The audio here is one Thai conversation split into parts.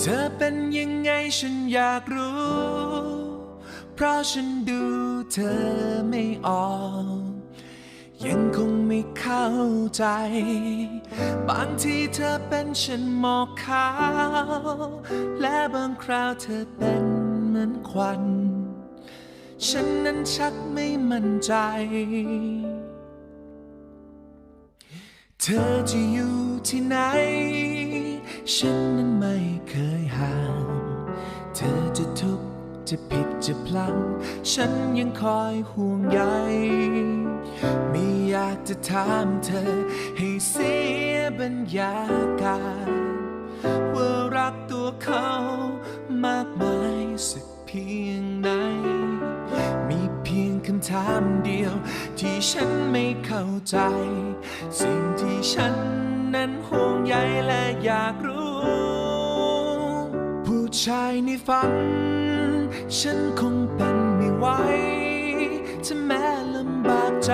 เธอเป็นยังไงฉันอยากรู้ เพราะฉันดูเธอไม่ออก ยังคงไม่เข้าใจ บางทีเธอเป็นฉันหมอกขาว และบางคราวเธอเป็นเหมือนควัน ฉันนั้นชักไม่มั่นใจ เธอจะอยู่ที่ไหน ฉันนั้นไม่ ดจะพลัง ฉันยังคอยห่วงใยไม่อยากจะถามเธอ ให้เสียบรรยากาศว่ารักตัวเขามากมายสักเพียงไหน มีเพียงคำถามเดียว ที่ฉันไม่เข้าใจ สิ่งที่ฉันนั้นห่วงใยและอยากรู้ ผู้ชายในฝัน ฉันคงเป็นไม่ไหวถ้าแม้ลำบากใจ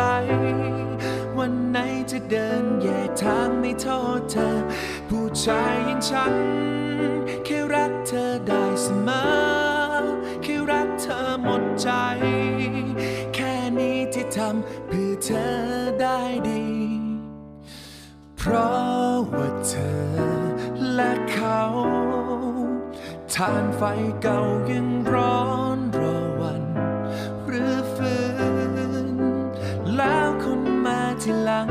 วันไหนจะเดินแยกทางไม่โทษเธอ ผู้ชายอย่างฉัน แค่รักเธอได้เสมอ แค่รักเธอหมดใจ แค่นี้ที่ทำเพื่อเธอได้ดี เพราะว่าเธอและเขา ถ่านไฟเก่ายังร้อนรอวันหรือฟืนแล้วคนมาที่หลัง